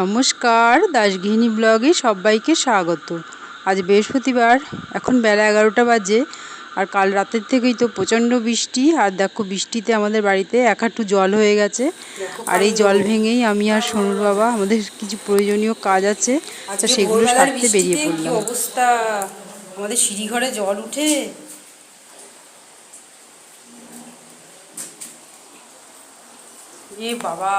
নমস্কার দাসগৃহিণী ব্লগে সবাইকে স্বাগত। আজ বৃহস্পতিবার এখন বেলা এগারোটা বাজে আর কাল রাতের থেকেই তো প্রচণ্ড বৃষ্টি আর দেখো বৃষ্টিতে আমাদের বাড়িতে এক হাঁটু জল হয়ে গেছে। আর এই জল ভেঙেই আমি আর সোনুর বাবা আমাদের কিছু প্রয়োজনীয় কাজ আছে আচ্ছা সেগুলো সারতে বেরিয়ে পড়লাম। অবস্থা? আমাদের সিঁড়ি ঘরে জল উঠে? এ বাবা।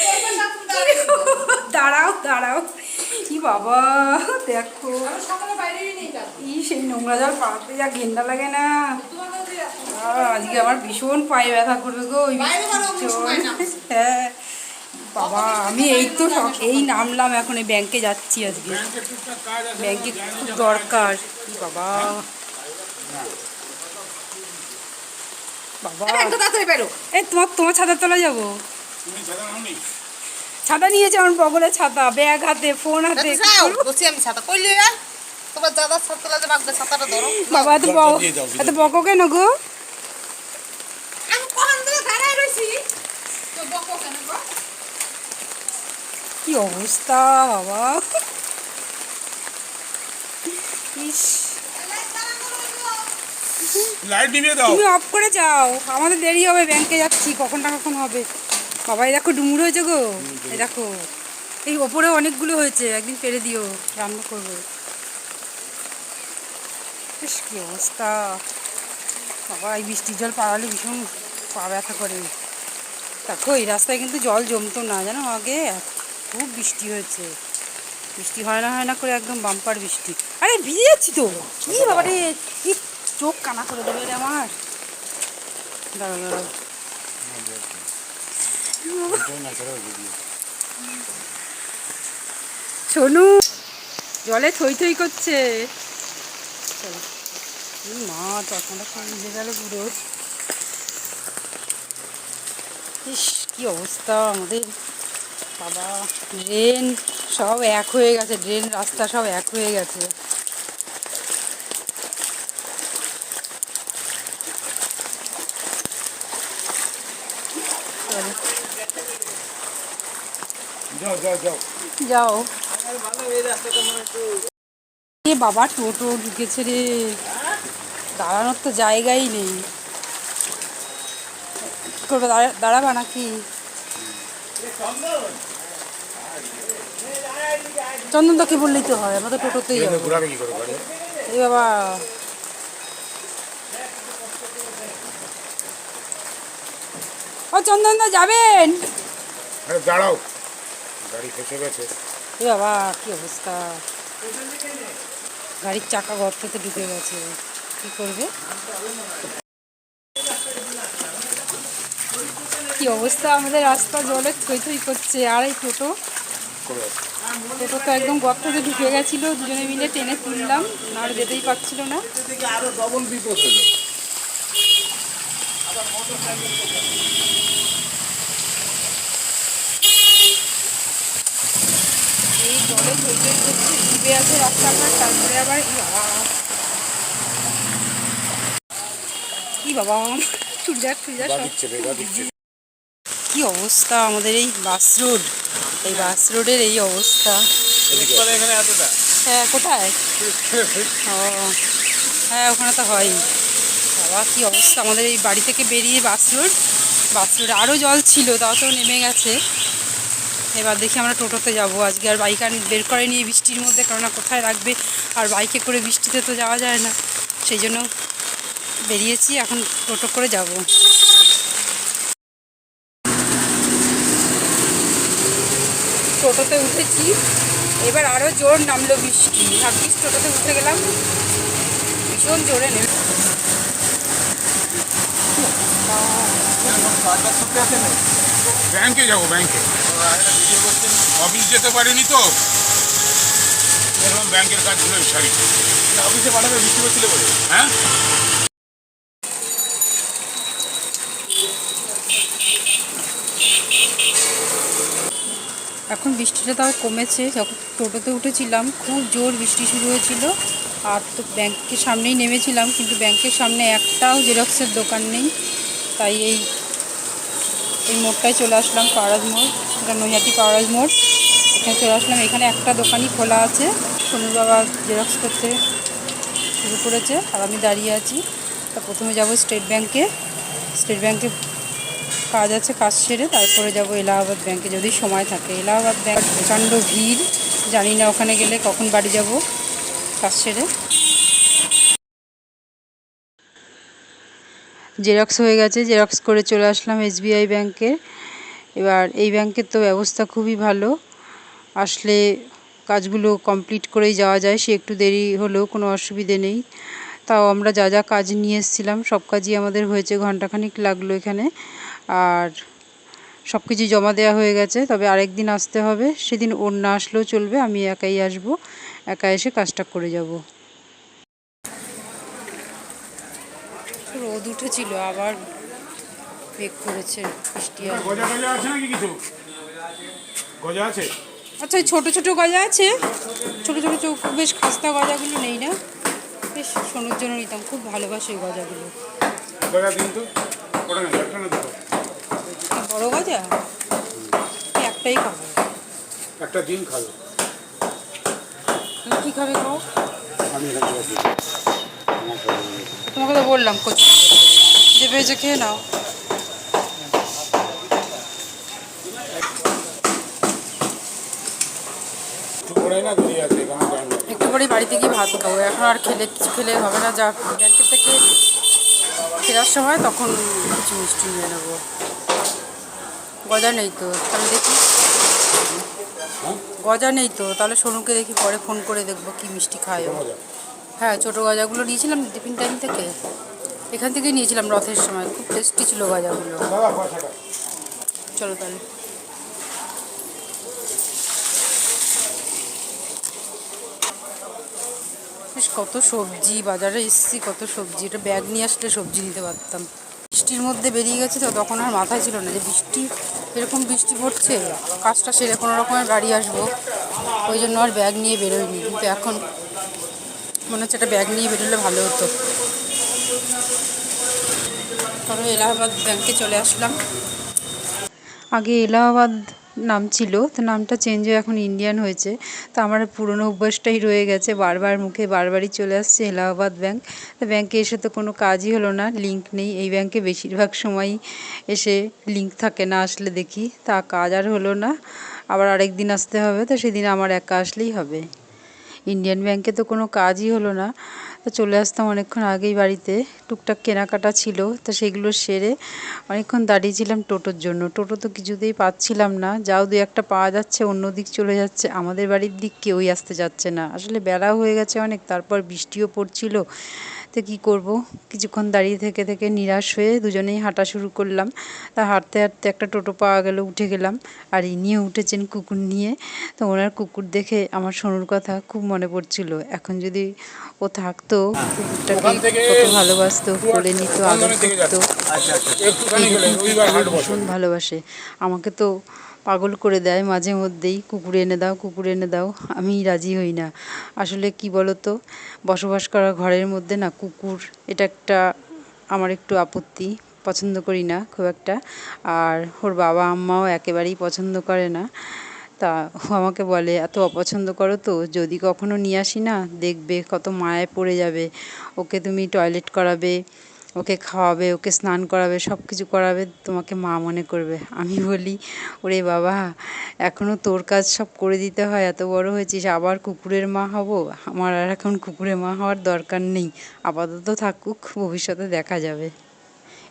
দাঁড়াও দাঁড়াও। কি বাবা দেখো। ই সেই নোংরা জল পাড়াতে যা ঘেন্না লাগে না। আজকে আমার ভীষণ পায়ে ব্যথা করবে গো ওই হ্যাঁ। বাবা আমি এই তো এই নামলাম এখন এই ব্যাংকে যাচ্ছি আজকে। ব্যাংকে খুব দরকার। কি বাবা। বাবা। তাড়াতাড়ি বেরো এই তোমার তোমার ছাতার তলা যাব। ছাতা নিয়েছে আমার বগলে ছাতা ব্যাগ হাতে ফোন হাতে কি যাও করব? বসি আমি ছাতা কইলে তোমার দাদা ছাতা লাগে বাগদা ছাতাটা ধরো। বাবা এত বক এত বকো কেন গো? আমি কখন ধরে দাঁড়ায় রইছি? তো বকো কেন গো? কি অবস্থা বাবা? ইস। লাইট নিভিয়ে দাও। তুমি অফ করে যাও। আমাদের দেরি হবে ব্যাংকে যাচ্ছি কখন না কখন হবে। বাবা এই দেখো ডুমুর হয়েছে গো। এই দেখো, এই ওপরে অনেকগুলো হয়েছে, একদিন পেরে দিও, রান্না করব। ইস, কি অবস্থা। বাবা, এই বৃষ্টির জল পাড়ালে ভীষণ পা ব্যথা করে। দেখো, এই রাস্তায় কিন্তু জল জমতো না, জানো? আগে খুব বৃষ্টি হয়েছে। বৃষ্টি হয় না হয় না করে একদম বাম্পার বৃষ্টি। আরে, ভিজে যাচ্ছি তো। কি বাবা রে কি চোখ কানা করে দেবে রে আমার? দাঁড়া দাঁড়া সোনু জলে থই থই করছে। মা চশমাটা সব গেল পুরো। ইস, কি অবস্থা আমাদের। বাবা, ড্রেন সব এক হয়ে গেছে, ড্রেন রাস্তা সব এক হয়ে গেছে। চলো। যাও যাও যাও। যাও। এ বাবা টোটো ঢুকেছে রে। দাঁড়ানোর তো জায়গাই নেই। কি করবে দাঁড়াবা নাকি? চন্দন দাকে বললেই তো হয় আমরা তো টোটোতেই এই বাবা। ও চন্দন দা যাবেন? দাঁড়াও। গাড়ি ফেসে গেছে। এ বাবা কি অবস্থা? গাড়ির চাকা গর্ততে ঢুকে গেছে। কি করবে? কি অবস্থা? আমাদের রাস্তা জলে থই থই করছে আর এই টোটো। করে টোটো তো একদম গর্ততে ঢুকে গেছিল দুজনে মিলে টেনে তুললাম। আর যেতেই পারছিল না। আরও ডবল বিপদ হলো এই জলে থই থই ডুবে আছে রাস্তাঘাট তারপরে আবার এই বাবা। কি বাবা চুড়িদার টুড়িদার গা সব। দিচ্ছে রে গা দিচ্ছে। কি অবস্থা আমাদের এই বাস রোড? এই বাস রোডের এই অবস্থা। হ্যাঁ কোথায়? ও হ্যাঁ ওখানে তো হয় বাবা কি অবস্থা আমাদের এই বাড়ি থেকে বেরিয়ে বাস রোড? বাস রোড আরও জল ছিল তাও তো নেমে গেছে। এবার দেখি আমরা টোটোতে যাব আজকে আর বাইক আর বের করে নিয়ে বৃষ্টির মধ্যে কেননা কোথায় রাখবে আর বাইকে করে বৃষ্টিতে তো যাওয়া যায় না সেই জন্য বেরিয়েছি এখন টোটো করে যাব টোটোতে উঠেছি এবার আরও জোর নামলো বৃষ্টি ভাগ্যিস টোটোতে উঠে গেলাম ভীষণ জোরে নেমে ব্যাংকে যাব ব্যাংকে অফিস যেতে পারিনি তো। এরকম ব্যাংকের কাজগুলো সারি। অফিসে পাঠাবে বৃষ্টি করছিলে বলে। হ্যাঁ? এখন বৃষ্টিটা তাও কমেছে যখন টোটোতে উঠেছিলাম খুব জোর বৃষ্টি শুরু হয়েছিল। আর তো ব্যাংকের সামনেই নেমেছিলাম কিন্তু ব্যাংকের সামনে একটাও জেরক্সের দোকান নেই। তাই এই এই মোড়টায় চলে আসলাম পাওয়ারাজ মোড়, এটা নৈহাটি পাওয়ারাজ মোড়। এখানে চলে আসলাম, এখানে একটা দোকানই খোলা আছে। সোনুর বাবা জেরক্স করতে শুরু করেছে আর আমি দাঁড়িয়ে আছি। তা প্রথমে যাব স্টেট ব্যাংকে স্টেট ব্যাংকে কাজ আছে, কাজ সেরে তারপরে যাব এলাহাবাদ ব্যাংকে যদি সময় থাকে, এলাহাবাদ ব্যাংক প্রচণ্ড ভিড়। জানি না ওখানে গেলে কখন বাড়ি যাব। কাজ সেরে। জেরক্স হয়ে গেছে জেরক্স করে চলে আসলাম এসবিআই ব্যাংকে এবার এই ব্যাংকের তো ব্যবস্থা খুবই ভালো। আসলে কাজগুলো কমপ্লিট করেই যাওয়া যায়, সে একটু দেরি হলেও কোনো অসুবিধে নেই। তাও আমরা যা যা কাজ নিয়ে এসেছিলাম, সব কাজই আমাদের হয়েছে ঘন্টাখানিক লাগল এখানে। আর সব কিছু জমা দেওয়া হয়ে গেছে, তবে আরেক দিন আসতে হবে। সেদিন ওর না আসলেও চলবে, আমি একাই আসব, একা এসে কাজটা করে যাব। রোদ উঠেছিল আবার মেঘ করেছে বৃষ্টি গজা গজা আছে নাকি কিছু? গজা আছে? আচ্ছা ছোটো ছোটো গজা আছে। ছোটো ছোটো চোখ বেশ খাস্তা গজাগুলো নেই না? বেশ সোনুর জন্য নিতাম খুব ভালোবাসি ওই গজাগুলো। বড় গজা? একটাই খাব। একটা দিন খাবে। তুমি কী খাবে খাও? আমি তোমাকে তো বললাম কচি যে ভেজে খেয়ে নাও। একটু পরে বাড়িতে গিয়ে ভাত খাব। এখন আর খেলে কিছু খেলে হবে না, যা ব্যাংকের থেকে ফেরার সময় তখন কিছু মিষ্টি নিয়ে নেব। গজা নেই তো, তাহলে দেখি। গজা নেই তো, তাহলে সোনুকে দেখি পরে ফোন করে দেখব কি মিষ্টি খায় হ্যাঁ ছোটো গজাগুলো নিয়েছিলাম টিফিন টাইম থেকে। এখান থেকে নিয়েছিলাম রথের সময়। খুব টেস্টি ছিল গজাগুলো। চলো তাহলে। বেশ কত সবজি বাজারে এসেছি কত সবজি। এটা ব্যাগ নিয়ে আসলে সবজি নিতে পারতাম। বৃষ্টির মধ্যে বেরিয়ে গেছে তো তখন আর মাথায় ছিল না যে বৃষ্টি এরকম বৃষ্টি পড়ছে কাজটা সেরে কোনো রকমের বাড়ি আসব। ওই জন্য আর ব্যাগ নিয়ে বেরোয়নি কিন্তু এখন মনে হচ্ছে একটা ব্যাগ নিয়ে বেরোলে ভালো হতো। তবে এলাহাবাদ ব্যাংকে চলে আসলাম। আগে এলাহাবাদ নাম ছিল, তো নামটা চেঞ্জ হয়ে এখন ইন্ডিয়ান হয়েছে। তো আমার পুরনো অভ্যাসটাই রয়ে গেছে, বারবার মুখে বারবারই চলে আসছে এলাহাবাদ ব্যাংক তো ব্যাংকে এসে তো কোনো কাজই হলো না লিঙ্ক নেই। এই ব্যাংকে বেশিরভাগ সময়ই এসে লিঙ্ক থাকে না আসলে দেখি। তা কাজ আর হলো না, আবার আরেক দিন আসতে হবে, তো সেদিন আমার একা আসলেই হবে। ইন্ডিয়ান ব্যাংকে তো কোনো কাজই হলো না। তো চলে আসতাম অনেকক্ষণ আগেই বাড়িতে। টুকটাক কেনাকাটা ছিল, তো সেগুলো সেরে অনেকক্ষণ দাঁড়িয়েছিলাম টোটোর জন্য। টোটো তো কিছুতেই পাচ্ছিলাম না। যাও দু একটা পাওয়া যাচ্ছে, অন্য দিক চলে যাচ্ছে। আমাদের বাড়ির দিক কেউই আসতে যাচ্ছে না। আসলে বেলাও হয়ে গেছে অনেক, তারপর বৃষ্টিও পড়ছিল। তো কী করব? কিছুক্ষণ দাঁড়িয়ে থেকে থেকে নিরাশ হয়ে দুজনেই হাঁটা শুরু করলাম। তা হাঁটতে হাঁটতে একটা টোটো পাওয়া গেল উঠে গেলাম। আর ইনিও উঠেছেন কুকুর নিয়ে। তো ওনার কুকুর দেখে আমার সোনুর কথা খুব মনে পড়ছিল। এখন যদি ও থাকতো কুকুরটাকে কত ভালোবাসতো কোলে নিত আদর করতো। আচ্ছা আচ্ছা। ভীষণ ভালোবাসে। আমাকে তো পাগল করে দেয় মাঝে মধ্যেই, কুকুর এনে দাও, কুকুর এনে দাও, আমি রাজি হই না। আসলে কি বলো তো বসবাস করা ঘরের মধ্যে না কুকুর, এটা একটা আমার একটু আপত্তি, পছন্দ করি না খুব একটা। আর ওর বাবা আম্মাও একেবারেই পছন্দ করে না। তা ও আমাকে বলে, এত অপছন্দ করো তো, যদি কখনো নিয়ে আসি না, দেখবে কত মায়ায় পড়ে যাবে। ওকে তুমি টয়লেট করাবে ওকে খাওয়াবে, ওকে স্নান করাবে সব কিছু করাবে, তোমাকে মা মনে করবে। আমি বলি, ওরে বাবা এখনও তোর কাজ সব করে দিতে হয়, এত বড় হয়েছিস, আবার কুকুরের মা হব? আমার আর এখন কুকুরের মা হওয়ার দরকার নেই, আপাতত থাকুক, ভবিষ্যতে দেখা যাবে।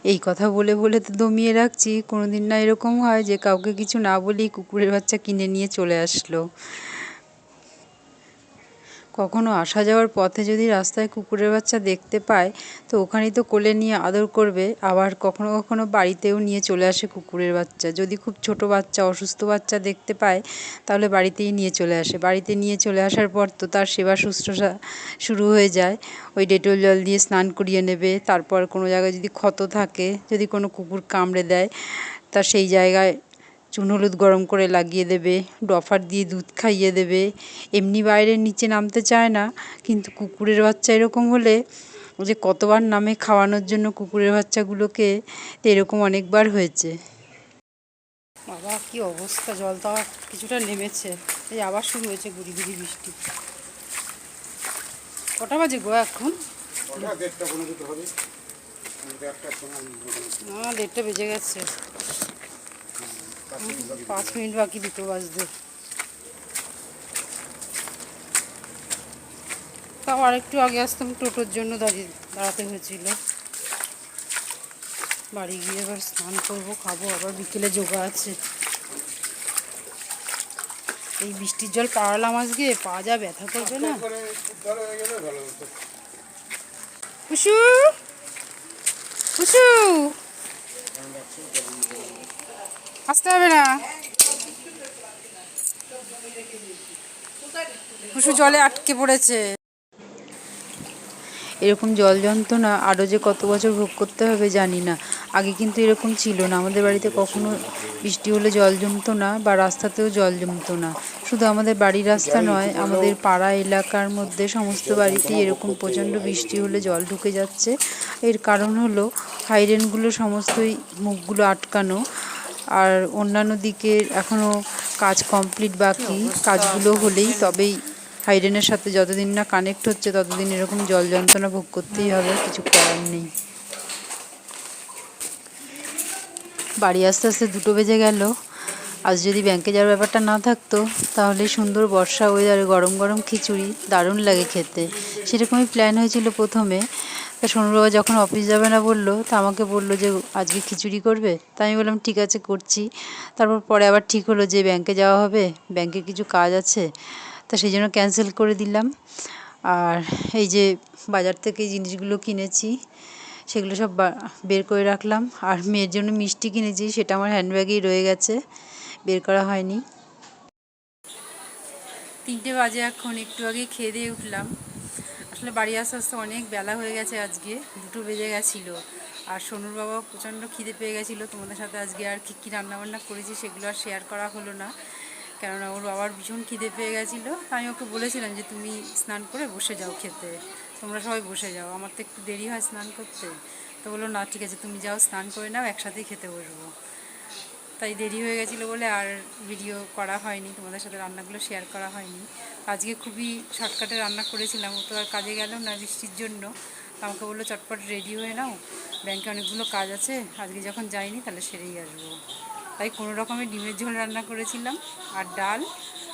এই কথা বলে বলে তো দমিয়ে রাখছি কোনো দিন না এরকম হয় যে কাউকে কিছু না বলেই কুকুরের বাচ্চা কিনে নিয়ে চলে আসলো। কখনো আসা যাওয়ার পথে যদি রাস্তায় কুকুরের বাচ্চা দেখতে পায়, তো ওখানেই তো কোলে নিয়ে আদর করবে। আবার কখনো কখনো বাড়িতেও নিয়ে চলে আসে কুকুরের বাচ্চা। যদি খুব ছোট বাচ্চা, অসুস্থ বাচ্চা দেখতে পায়, তাহলে বাড়িতেই নিয়ে চলে আসে। বাড়িতে নিয়ে চলে আসার পর তো তার সেবা শুশ্রূষা শুরু হয়ে যায়। ওই ডেটল জল দিয়ে স্নান করিয়ে নেবে। তারপর কোনো জায়গায় যদি ক্ষত থাকে, যদি কোনো কুকুর কামড়ে দেয়, তা সেই জায়গায় চুন হলুদ গরম করে লাগিয়ে দেবে ডফার দিয়ে দুধ খাইয়ে দেবে। এমনি বাইরের নিচে নামতে চায় না কিন্তু কুকুরের বাচ্চা এরকম হলে ও যে কতবার নামে খাওয়ানোর জন্য কুকুরের বাচ্চাগুলোকে তো এরকম অনেকবার হয়েছে। বাবা কি অবস্থা! জল তো কিছুটা নেমেছে। এই আবার শুরু হয়েছে গুড়ি গুড়ি বৃষ্টি। কটা বাজে গো এখন? না দেড়টা বেজে গেছে। পাঁচ মিনিট বাকি। দুটো বাজতে তাও আর একটু আগে আসতাম, টোটোর জন্য দাঁড়িয়ে দাঁড়াতে হয়েছিল। বাড়ি গিয়ে এবার স্নান করব, খাব, আবার বিকেলে যোগা আছে। এই বৃষ্টির জল পাড়ালাম আজকে পা যা ব্যথা করবে না। করে উদ্ধার হয়ে গেলে ভালো হতো কুসু কুসু আসতে হবে না। কুসু জলে আটকে পড়েছে। এরকম জল যন্ত্রণা আরও যে কত বছর ভোগ করতে হবে জানি না। আগে কিন্তু এরকম ছিল না। আমাদের বাড়িতে কখনো বৃষ্টি হলে জল জমতো না বা রাস্তাতেও জল জমতো না শুধু আমাদের বাড়ির রাস্তা নয় আমাদের পাড়া এলাকার মধ্যে সমস্ত বাড়িতেই এরকম প্রচণ্ড বৃষ্টি হলে জল ঢুকে যাচ্ছে। এর কারণ হলো হাইরেনগুলো সমস্তই মুখগুলো আটকানো। আর অন্যান্য দিকে এখনও কাজ কমপ্লিট বাকি। কাজগুলো হলেই তবেই হাইডেনের সাথে যতদিন না কানেক্ট হচ্ছে, ততদিন এরকম জল যন্ত্রণা ভোগ করতেই হবে, কিছু করার নেই। বাড়ি আস্তে আস্তে দুটো বেজে গেল। আজ যদি ব্যাংকে যাওয়ার ব্যাপারটা না থাকতো, তাহলে সুন্দর বর্ষা ওয়েদারে গরম গরম খিচুড়ি, দারুণ লাগে খেতে। সেরকমই প্ল্যান হয়েছিল প্রথমে। তা সোনুর বাবা, যখন অফিস যাবে না বলল, তা আমাকে বলল যে, আজকে খিচুড়ি করবে? তা আমি বললাম, ঠিক আছে, করছি। তারপর পরে আবার ঠিক হলো যে, ব্যাংকে যাওয়া হবে, ব্যাংকে কিছু কাজ আছে। তা সেই জন্য ক্যান্সেল করে দিলাম। আর এই যে, বাজার থেকে জিনিসগুলো কিনেছি, সেগুলো সব বের করে রাখলাম। আর মেয়ের জন্য মিষ্টি কিনেছি, সেটা আমার হ্যান্ডব্যাগেই রয়ে গেছে, বের করা হয়নি। তিনটে বাজে এখন, একটু আগে খেয়ে দিয়ে উঠলাম। আসলে বাড়ি আসতে আসতে অনেক বেলা হয়ে গেছে আজকে, দুটো বেজে গেছিল। আর সোনুর বাবা প্রচণ্ড খিদে পেয়ে গেছিল। তোমাদের সাথে আজকে আর কী কী রান্নাবান্না করেছি সেগুলো আর শেয়ার করা হলো না। কেননা ওর বাবার ভীষণ খিদে পেয়ে গেছিল। আমি ওকে বলেছিলাম যে, তুমি স্নান করে বসে যাও খেতে। তোমরা সবাই বসে যাও। আমার তো একটু দেরি হয় স্নান করতে। তো বলল, না, ঠিক আছে, তুমি যাও, স্নান করে নাও, একসাথেই খেতে বসবো। তাই দেরি হয়ে গেছিল বলে আর ভিডিও করা হয়নি। তোমাদের সাথে রান্নাগুলো শেয়ার করা হয়নি। আজকে খুবই শর্টকাটে রান্না করেছিলাম। ও তো আর কাজে গেল না বৃষ্টির জন্য। আমাকে বলল, চটপট রেডি হয়ে নাও। ব্যাংকে অনেকগুলো কাজ আছে। আজকে যখন যাইনি তাহলে সেরেই আসব। তাই কোনো রকমের ডিমের ঝোল রান্না করেছিলাম আর ডাল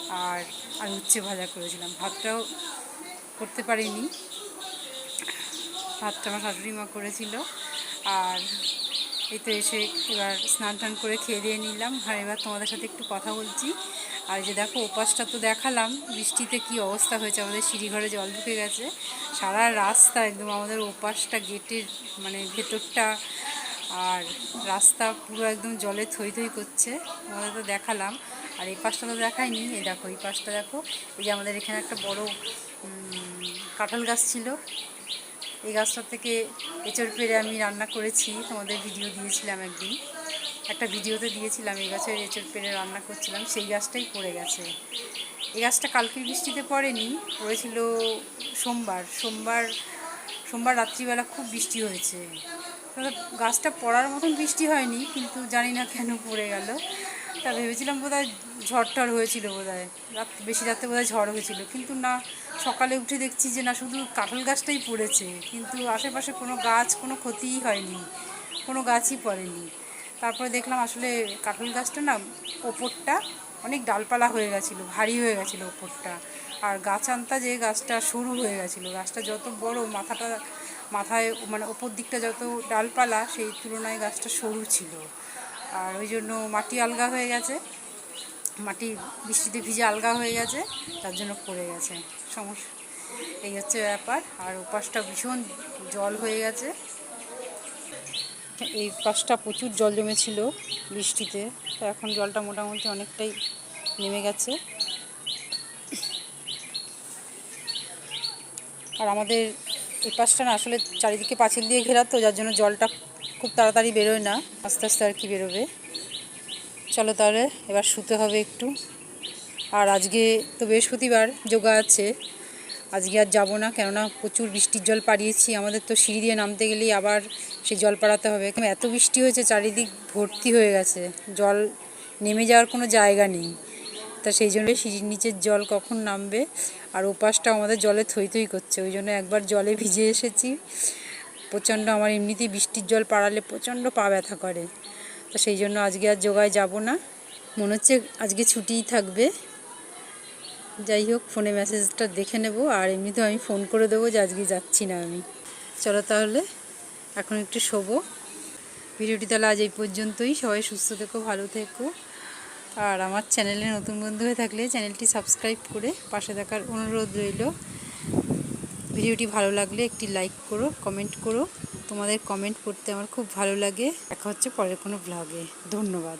আর আর উচ্ছে ভাজা করেছিলাম। ভাতটাও করতে পারিনি। ভাতটা আমার শাশুড়ি মা করেছিল। আর এই তো এসে এবার স্নান টান করে খেয়ে দিয়ে নিলাম। আর এবার তোমাদের সাথে একটু কথা বলছি। আর যে দেখো, ওপাশটা তো দেখালাম, বৃষ্টিতে কি অবস্থা হয়েছে? আমাদের সিঁড়িঘরে জল ঢুকে গেছে। সারা রাস্তা একদম আমাদের ওপাশটা গেটের মানে ভেতরটা, আর রাস্তা পুরো একদম জলে থই থই করছে। তোমাদের তো দেখালাম। আর এই পাশটা তো দেখাইনি এই দেখো, এই পাশটা দেখো, এই যে আমাদের এখানে একটা বড় কাঁঠাল গাছ ছিল। এই গাছটা থেকে এঁচড় পেরে আমি রান্না করেছি। তোমাদের ভিডিও দিয়েছিলাম একদিন। একটা ভিডিওতে দিয়েছিলাম এই গাছের এঁচড় পেরে রান্না করছিলাম। সেই গাছটাই পড়ে গেছে। এই গাছটা কালকের বৃষ্টিতে পড়েনি, পড়েছিল সোমবার। সোমবার সোমবার রাত্রিবেলা খুব বৃষ্টি হয়েছে। গাছটা পড়ার মতন বৃষ্টি হয়নি, কিন্তু জানি না কেন পড়ে গেল। তা ভেবেছিলাম বোধহয় ঝড় টড় হয়েছিল বোধহয়। রাত বেশি রাতে বোধহয় ঝড় হয়েছিল। কিন্তু না, সকালে উঠে দেখছি যে না, শুধু কাঁঠাল গাছটাই পড়েছে। কিন্তু আশেপাশে কোনো গাছ, কোনো ক্ষতিই হয়নি। কোনো গাছই পড়েনি। তারপরে দেখলাম আসলে কাঁঠাল গাছটা না, ওপরটা অনেক ডালপালা হয়ে গেছিল, ভারী হয়ে গেছিল ওপরটা। আর গাছ আনতা যে গাছটা সরু হয়ে গেছিল। গাছটা যত বড়, মাথাটা, মাথায় মানে ওপর দিকটা যত ডালপালা, সেই তুলনায় গাছটা সরু ছিল। আর ওই জন্য মাটি আলগা হয়ে গেছে। মাটি বৃষ্টিতে ভিজে আলগা হয়ে গেছে, তার জন্য পড়ে গেছে। সমস্যা। এই হচ্ছে ব্যাপার। আর ওপাশটা ভীষণ জল হয়ে গেছে। এই পাশটা প্রচুর জল জমেছিল বৃষ্টিতে। তো এখন জলটা মোটামুটি অনেকটাই নেমে গেছে। আর আমাদের এই পাশটা না আসলে চারিদিকে পাঁচিল দিয়ে ঘেরা তো, যার জন্য জলটা খুব তাড়াতাড়ি বেরোয় না। আস্তে আস্তে আর কি বেরোবে। চলো তাহলে, এবার শুতে হবে একটু। আর আজকে তো বৃহস্পতিবার, যোগা আছে। আজকে আর যাব না, কেননা প্রচুর বৃষ্টির জল পাড়িয়েছি। আমাদের তো সিঁড়ি দিয়ে নামতে গেলেই আবার সেই জল পাড়াতে হবে। এত বৃষ্টি হয়েছে, চারিদিক ভর্তি হয়ে গেছে। জল নেমে যাওয়ার কোনো জায়গা নেই। তা সেই জন্য সিঁড়ির নিচের জল কখন নামবে? আর ওপাশটা আমাদের জলে থই থই করছে। ওই জন্য একবার জলে ভিজে এসেছি। প্রচণ্ড আমার এমনিতেই বৃষ্টির জল পাড়ালে প্রচণ্ড পা ব্যথা করে। তো সেই জন্য আজকে আর যোগায় যাব না। মনে হচ্ছে আজকে ছুটিই থাকবে। যাই হোক, ফোনে মেসেজটা দেখে নেব আর এমনিতেও আমি ফোন করে দেবো যে আজকে যাচ্ছি না আমি। চলো তাহলে, এখন একটু শোবো। ভিডিওটি তাহলে আজ এই পর্যন্তই। সবাই সুস্থ থেকো, ভালো থেকো। আর আমার চ্যানেলে নতুন বন্ধু হয়ে থাকলে চ্যানেলটি সাবস্ক্রাইব করে পাশে থাকার অনুরোধ রইল। ভিডিওটি ভালো লাগলে একটি লাইক করো, কমেন্ট করো। তোমাদের কমেন্ট পড়তে আমার খুব ভালো লাগে। দেখা হচ্ছে পরের কোনো ব্লগে ধন্যবাদ।